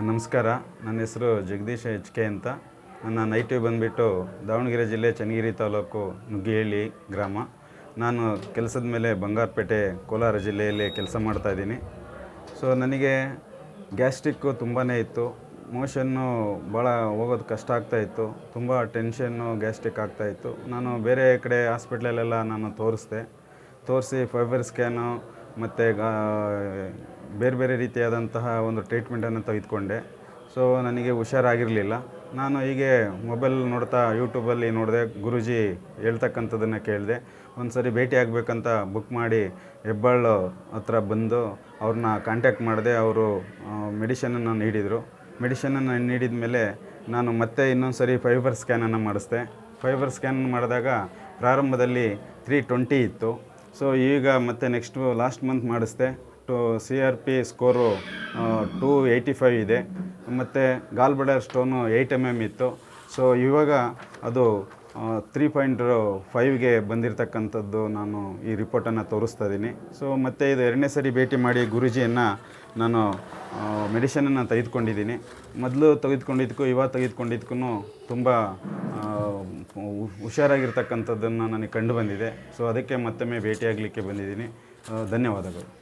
ನಮಸ್ಕಾರ. ನನ್ನ ಹೆಸರು ಜಗದೀಶ್ ಎಚ್ ಕೆ ಅಂತ. ನನ್ನ ನೈಟಿವ್ ಬಂದುಬಿಟ್ಟು ದಾವಣಗೆರೆ ಜಿಲ್ಲೆ ಚನ್ನಗಿರಿ ತಾಲೂಕು ನುಗ್ಗಿಹಳ್ಳಿ ಗ್ರಾಮ. ನಾನು ಕೆಲಸದ ಮೇಲೆ ಬಂಗಾರಪೇಟೆ, ಕೋಲಾರ ಜಿಲ್ಲೆಯಲ್ಲಿ ಕೆಲಸ ಮಾಡ್ತಾಯಿದ್ದೀನಿ ಸೊ ನನಗೆ ಗ್ಯಾಸ್ಟ್ರಿಕ್ಕು ತುಂಬಾ ಇತ್ತು. ಮೋಷನ್ನು ಭಾಳ ಹೋಗೋದು ಕಷ್ಟ ಆಗ್ತಾಯಿತ್ತು ತುಂಬ ಟೆನ್ಷನ್ನು ಗ್ಯಾಸ್ಟ್ರಿಕ್ ಆಗ್ತಾಯಿತ್ತು ನಾನು ಬೇರೆ ಕಡೆ ಹಾಸ್ಪಿಟ್ಲಲ್ಲೆಲ್ಲ ನಾನು ತೋರಿಸ್ದೆ. ತೋರಿಸಿ ಫೈಬರ್ ಸ್ಕ್ಯಾನು ಮತ್ತು ಬೇರೆ ಬೇರೆ ರೀತಿಯಾದಂತಹ ಒಂದು ಟ್ರೀಟ್ಮೆಂಟನ್ನು ತೆಗೆದುಕೊಂಡೆ. ಸೊ ನನಗೆ ಹುಷಾರಾಗಿರಲಿಲ್ಲ. ನಾನು ಹೀಗೆ ಮೊಬೈಲ್ ನೋಡ್ತಾ ಯೂಟ್ಯೂಬಲ್ಲಿ ನೋಡಿದೆ, ಗುರುಜಿ ಹೇಳ್ತಕ್ಕಂಥದ್ದನ್ನು ಕೇಳಿದೆ. ಒಂದು ಸರಿ ಭೇಟಿ ಆಗಬೇಕಂತ ಬುಕ್ ಮಾಡಿ ಹೆಬ್ಬಾಳು ಹತ್ರ ಬಂದು ಅವ್ರನ್ನ ಕಾಂಟ್ಯಾಕ್ಟ್ ಮಾಡಿದೆ. ಅವರು ಮೆಡಿಷನನ್ನು ನೀಡಿದರು. ಮೆಡಿಷನನ್ನು ನೀಡಿದ ಮೇಲೆ ನಾನು ಮತ್ತೆ ಇನ್ನೊಂದು ಸರಿ ಫೈಬರ್ ಸ್ಕ್ಯಾನನ್ನು ಮಾಡಿಸ್ದೆ. ಫೈಬರ್ ಸ್ಕ್ಯಾನ್ ಮಾಡಿದಾಗ ಪ್ರಾರಂಭದಲ್ಲಿ ತ್ರೀ ಟ್ವೆಂಟಿ ಇತ್ತು. ಸೊ ಈಗ ಮತ್ತೆ next last month ಮಾಡಿಸ್ದೆ. To C R P score two eighty five ಇದೆ. ಮತ್ತು gall bladder stone eight M M ಇತ್ತು. ಸೊ ಇವಾಗ ಅದು ತ್ರೀ ಪಾಯಿಂಟ್ ಫೈವ್ಗೆ ಬಂದಿರತಕ್ಕಂಥದ್ದು ನಾನು ಈ ರಿಪೋರ್ಟನ್ನು ತೋರಿಸ್ತಾ ಇದ್ದೀನಿ ಸೊ ಮತ್ತು ಇದು ಎರಡನೇ ಸರಿ ಭೇಟಿ ಮಾಡಿ ಗುರುಜಿಯನ್ನು ನಾನು ಮೆಡಿಷನನ್ನು ತೆಗೆದುಕೊಂಡಿದ್ದೀನಿ ಮೊದಲು ತೆಗೆದುಕೊಂಡಿದ್ದಕ್ಕೂ, ಇವಾಗ ತೆಗೆದುಕೊಂಡಿದ್ದಕ್ಕೂ ತುಂಬ ಹುಷಾರಾಗಿರ್ತಕ್ಕಂಥದ್ದನ್ನು ನನಗೆ ಕಂಡು ಬಂದಿದೆ. ಸೊ ಅದಕ್ಕೆ ಮತ್ತೊಮ್ಮೆ ಭೇಟಿಯಾಗಲಿಕ್ಕೆ ಬಂದಿದ್ದೀನಿ ಧನ್ಯವಾದಗಳು.